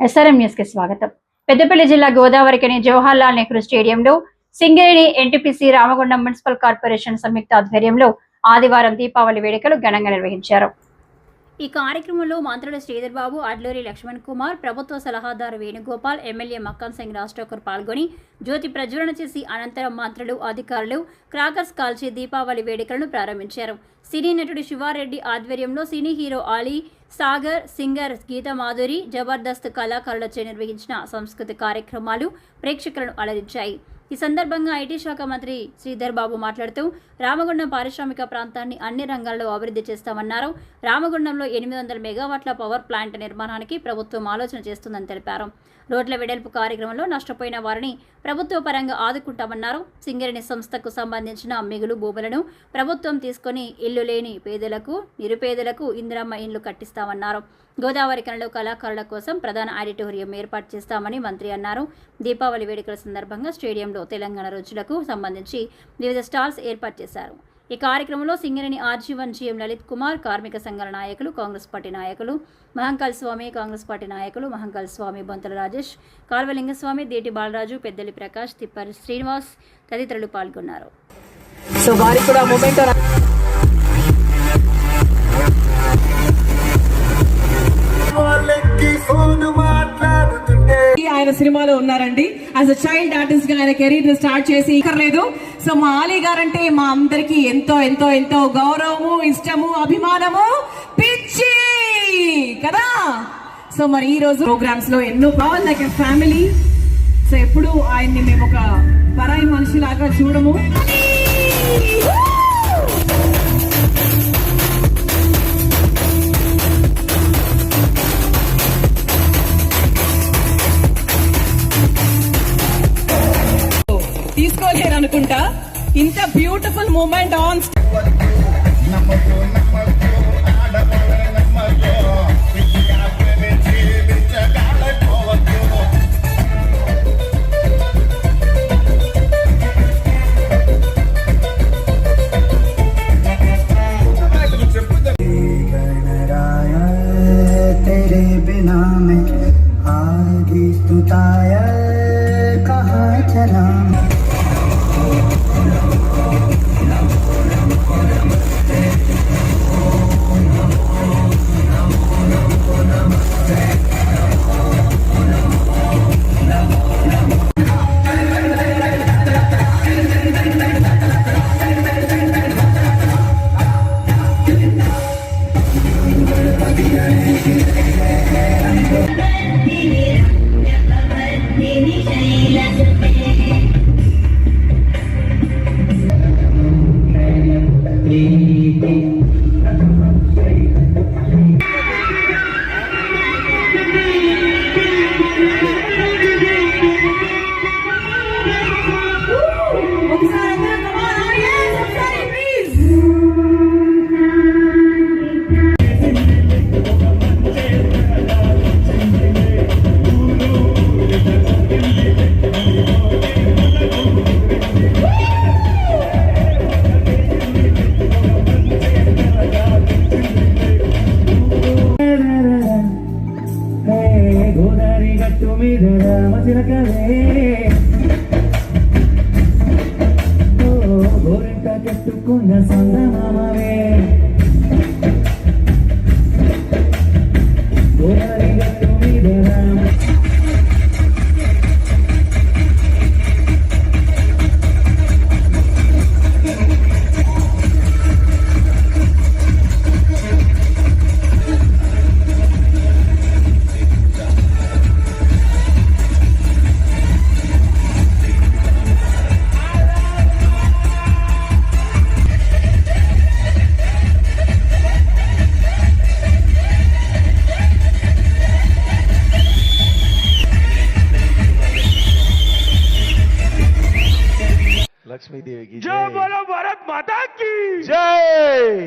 SRM న్యూస్కి స్వాగతం. పెద్దపల్లి జిల్లా గోదావరికని జవహర్ లాల్ నెహ్రూ స్టేడియంలో Singareni NTPC Ramagundam municipal corporation సంయుక్త ఆధ్వర్యంలో ఆదివారం దీపావళి వేడుకలు ఘనంగా నిర్వహించారు. ఈ కార్యక్రమంలో మంత్రులు శ్రీధర్ బాబు అడ్లూరి లక్ష్మణ్ కుమార్ ప్రభుత్వ సలహాదారు వేణుగోపాల్ ఎమ్మెల్యే మక్కన్ సింగ్ రాజ్ఠాకూర్ పాల్గొని జ్యోతి ప్రజ్వలన చేసి అనంతరం మంత్రులు అధికారులు క్రాకర్స్ కాల్చి దీపావళి వేడుకలను ప్రారంభించారు. సినీ నటుడు శివారెడ్డి ఆధ్వర్యంలో cine hero Ali Sagar singer Geetha Madhuri Jabardasth కళాకారులచే నిర్వహించిన సంస్కృతి కార్యక్రమాలు ప్రేక్షకులను అలరించాయి. ఈ సందర్భంగా ఐటీ శాఖ మంత్రి శ్రీధర్ బాబు మాట్లాడుతూ రామగుండం పారిశ్రామిక ప్రాంతాన్ని అన్ని రంగాల్లో అభివృద్ధి చేస్తామన్నారు. రామగుండంలో ఎనిమిది వందల మెగావాట్ల పవర్ ప్లాంట్ నిర్మాణానికి ప్రభుత్వం ఆలోచన చేస్తుందని తెలిపారు. రోడ్ల వెడల్పు కార్యక్రమంలో నష్టపోయిన వారిని ప్రభుత్వ పరంగా ఆదుకుంటామన్నారు. సింగరేణి సంస్థకు సంబంధించిన మిగులు భూములను ప్రభుత్వం తీసుకొని ఇల్లు లేని పేదలకు నిరుపేదలకు ఇందిరమ్మ ఇండ్లు కట్టిస్తామన్నారు. గోదావరి కనలో కళాకారుల కోసం ప్రధాన ఆడిటోరియం ఏర్పాటు చేస్తామని మంత్రి అన్నారు. దీపావళి వేడుకల సందర్భంగా స్టేడియంలో తెలంగాణ రోజులకు సంబంధించి వివిధ స్టాల్స్ ఏర్పాటు చేశారు. ఈ కార్యక్రమంలో Singareni RG one GM Lalit Kumar కార్మిక సంఘాల నాయకులు కాంగ్రెస్ పార్టీ నాయకులు మహంకాల్ స్వామి కాంగ్రెస్ పార్టీ నాయకులు మహంకాల్ స్వామి బొంతల రాజేష్ కాల్వలింగస్వామి దేటి బాలరాజు పెద్దలి ప్రకాష్ తిప్పరి శ్రీనివాస్ తదితరులు పాల్గొన్నారు. సో వారికి కూడా ఆయన సినిమాలో ఉన్నారండి. యాజ్ అ చైల్డ్ ఆర్టిస్ట్గా ఆయన కెరీర్ స్టార్ట్ చేసి ఇక్కర్లేదు. సో మా ఆలీ గారంటే మా అందరికి ఎంతో ఎంతో ఎంతో గౌరవము ఇష్టము అభిమానము. పిచ్చి! కదా? సో మరి ఈ రోజు ప్రోగ్రామ్స్లో ఎన్నో కావాలి లైక్ ఫ్యామిలీ సో ఎప్పుడు ఆయన్ని మేము ఒక పరాయి మనిషిలాగా చూడము. ಇಂಥ ಬ್ಯೂಟಿಫುಲ್ ಮೂಮೆಂಟ್ ಆನ್ तेरे बिना मैं आधी तू तारे గట్టు మీద రామచిలకవే గోరింట కట్టుకున్న సందమామవే గోదావరి గట్టు మీద రామ లక్ష్మీదేవికి జై. బోలో భారత్ మాతా కీ! జై!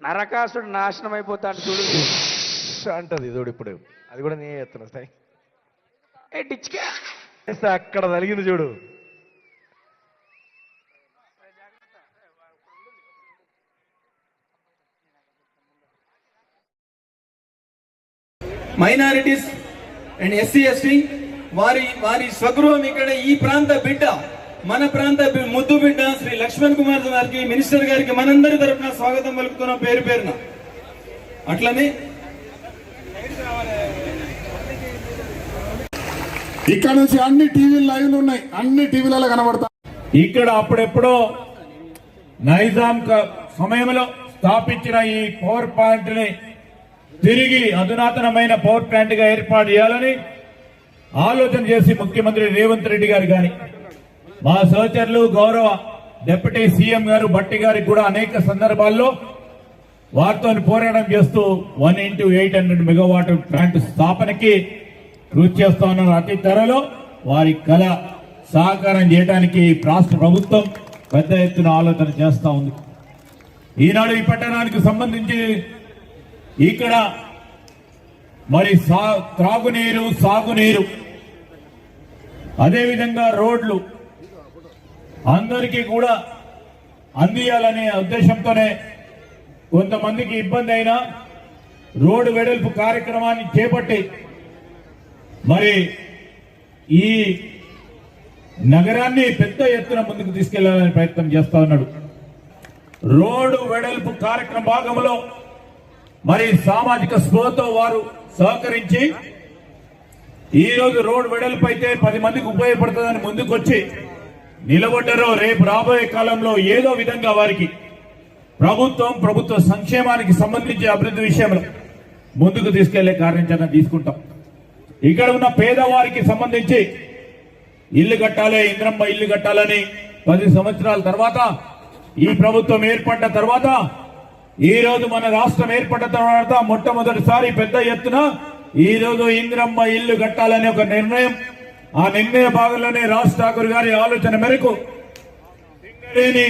నరకాసుడు నాశనం అయిపోతాడు చూడు. అంటది చూడు ఇప్పుడు. అది కూడా నీ ఎత్తున ఏ డిచ్కే? అక్కడ తలిగింది చూడు. మైనారిటీస్ అండ్ ఎస్సీ ఎస్టీ వారి వారి స్వగృహం ఇక్కడ ఈ ప్రాంత బిడ్డ మన ప్రాంత ముద్దు బిడ్డ శ్రీ లక్ష్మణ్ కుమార్ గారికి మినిస్టర్ గారికి మనందరి తరపున స్వాగతం పలుకుతున్నాం పేరు పేరున. అట్లనే ఇక్కడ నుంచి అన్ని టీవీ లైవ్లు ఉన్నాయి. అన్ని టీవీలలో కనబడతా ఇక్కడ అప్పుడెప్పుడో నైజాం సమయంలో స్థాపించిన ఈ పవర్ ప్లాంట్ని తిరిగి అధునాతనమైన పవర్ ప్లాంట్గా ఏర్పాటు చేయాలని ఆలోచన చేసి ముఖ్యమంత్రి రేవంత్ రెడ్డి గారు గాని మా సహచరులు గౌరవ డిప్యూటీ సీఎం గారు బట్టి గారికి కూడా అనేక సందర్భాల్లో వారితో పోరాటం చేస్తూ one into eight hundred megawatt plant స్థాపనకి కృషి చేస్తా ఉన్నారు. అతి త్వరలో వారి కళ సహకారం చేయడానికి రాష్ట్ర ప్రభుత్వం పెద్ద ఎత్తున ఆలోచన చేస్తూ ఉంది. ఈనాడు ఈ పట్టణానికి సంబంధించి ఇక్కడ మరి సా త్రాగునీరు సాగునీరు అదేవిధంగా రోడ్లు అందరికీ కూడా అందియాలనే ఉద్దేశంతోనే కొంతమందికి ఇబ్బంది అయినా రోడ్డు వెడల్పు కార్యక్రమాన్ని చేపట్టి మరి ఈ నగరాన్ని పెద్ద ఎత్తున ముందుకు తీసుకెళ్ళాలని ప్రయత్నం చేస్తా ఉన్నాడు. రోడ్డు వెడల్పు కార్యక్రమ భాగంలో మరి సామాజిక స్పృహతో వారు సహకరించి ఈ రోజు రోడ్డు వెడల్పు అయితే పది మందికి ఉపయోగపడుతుందని ముందుకొచ్చి నిలబడ్డరో రేపు రాబోయే కాలంలో ఏదో విధంగా వారికి ప్రభుత్వం ప్రభుత్వ సంక్షేమానికి సంబంధించి అభివృద్ధి విషయంలో ముందుకు తీసుకెళ్ళే కార్యాచరణ తీసుకుంటాం. ఇక్కడ ఉన్న పేదవారికి సంబంధించి ఇల్లు కట్టాలి ఇంద్రమ్మ ఇల్లు కట్టాలని పది సంవత్సరాల తర్వాత ఈ ప్రభుత్వం ఏర్పడ్డ తర్వాత ఈ రోజు మన రాష్ట్రం ఏర్పడ్డ తర్వాత మొట్టమొదటిసారి పెద్ద ఎత్తున ఈ రోజు ఇంద్రమ్మ ఇల్లు కట్టాలని ఒక నిర్ణయం ఆ నిర్ణయ భాగంలోనే రాజ్ ఠాకూర్ గారి ఆలోచన మేరకు సింగరేణి